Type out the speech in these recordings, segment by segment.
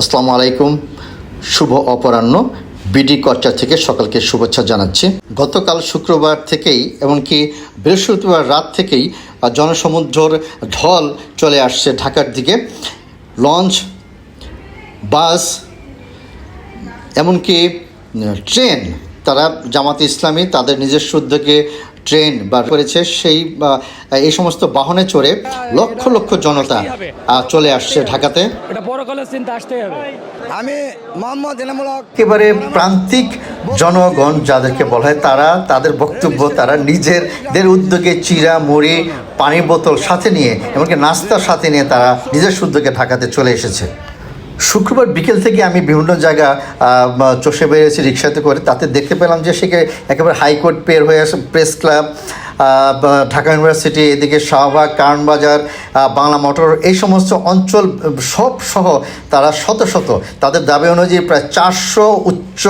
আসসালামু আলাইকুম। শুভ অপরাহ্ন। বিডি কর্চা থেকে সকালকে শুভেচ্ছা জানাচ্ছি। গতকাল শুক্রবার থেকেই, এমনকি বৃহস্পতিবার রাত থেকেই, জনসমুদ্রর ঢল চলে আসছে ঢাকার দিকে। লঞ্চ, বাস, এমনকি ট্রেন, তারা জামাত ইসলামী, তাদের নিজস্ব উদ্যোগে ট্রেন বার করেছে সেই বা, এই সমস্ত বাহনে চড়ে লক্ষ লক্ষ জনতা চলে আসছে ঢাকাতে। আমি মোহাম্মদ একেবারে প্রান্তিক জনগণ যাদেরকে বলা হয় তারা তাদের বক্তব্য তারা নিজেদের উদ্যোগে চিরা মুড়ি পানির বোতল সাথে নিয়ে এমনকি নাস্তার সাথে নিয়ে তারা নিজের উদ্যোগে ঢাকাতে চলে এসেছে। শুক্রবার বিকেল থেকে আমি বিভিন্ন জায়গা চষে বেরিয়েছি রিক্সাতে করে। তাতে দেখতে পেলাম যে সেখানে একেবারে হাইকোর্ট পের হয়ে আসে প্রেস ক্লাব ঢাকা ইউনিভার্সিটি এদিকে শাহবাগ, কারণবাজার বাংলা মোটর এই সমস্ত অঞ্চল, সব সহ তারা শত শত, তাদের দাবি অনুযায়ী প্রায় চারশো উচ্চ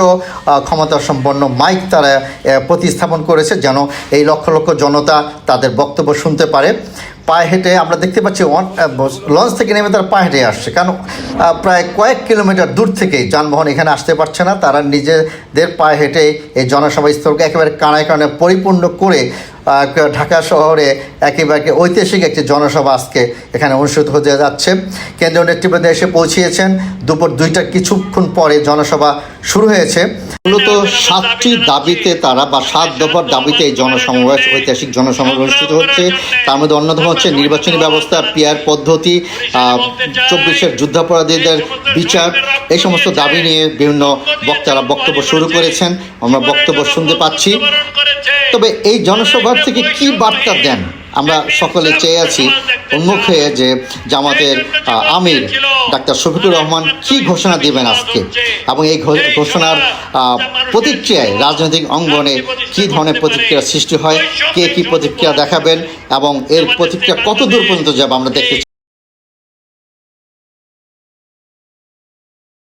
ক্ষমতা সম্পন্ন মাইক তারা প্রতিস্থাপন করেছে, যেন এই লক্ষ লক্ষ জনতা তাদের বক্তব্য শুনতে পারে। পায়ে হেঁটে আমরা দেখতে পাচ্ছি লঞ্চ থেকে নেমে তারা পায়ে হেঁটে আসছে। কারণ প্রায় কয়েক কিলোমিটার দূর থেকে যানবাহন এখানে আসতে পারছে না। তারা নিজেদের পায়ে হেঁটে এই জনসভা স্থলকে একেবারে কানায় কানায় পরিপূর্ণ করে ঢাকা শহরে একেবারে ঐতিহাসিক একটি জনসভা আজকে এখানে অনুষ্ঠিত হতে যাচ্ছে। কেন্দ্রীয় নেতৃবৃন্দ এসে পৌঁছিয়েছেন। দুপুর দুইটার কিছুক্ষণ পরে জনসভা শুরু হয়েছে। মূলত সাতটি দাবিতে তারা বা সাত দফার দাবিতে এই জনসমাবেশ, ঐতিহাসিক জনসমাবেশ অনুষ্ঠিত হচ্ছে। তার মধ্যে অন্যতম হচ্ছে নির্বাচনী ব্যবস্থা পিয়ার পদ্ধতি চব্বিশের যুদ্ধাপরাধীদের বিচার। এই সমস্ত দাবি নিয়ে বিভিন্ন বক্তারা বক্তব্য শুরু করেছেন। আমরা বক্তব্য শুনতে পাচ্ছি। তবে এই জনসভার থেকে কি বার্তা দেন? আমরা সকলে চেয়ে আছি উন্মুখ যে জামাতের আমির ডাক্তার শফিকুর রহমান কি ঘোষণা দিবেন আজকে? এবং এই ঘোষণার প্রতিক্রিয়ায় রাজনৈতিক অঙ্গনে কি ধরনের প্রতিক্রিয়া সৃষ্টি হয়? কে কি প্রতিক্রিয়া দেখাবেন? এবং এর প্রতিক্রিয়া কত দূর পর্যন্ত যাবে? আমরা দেখতে।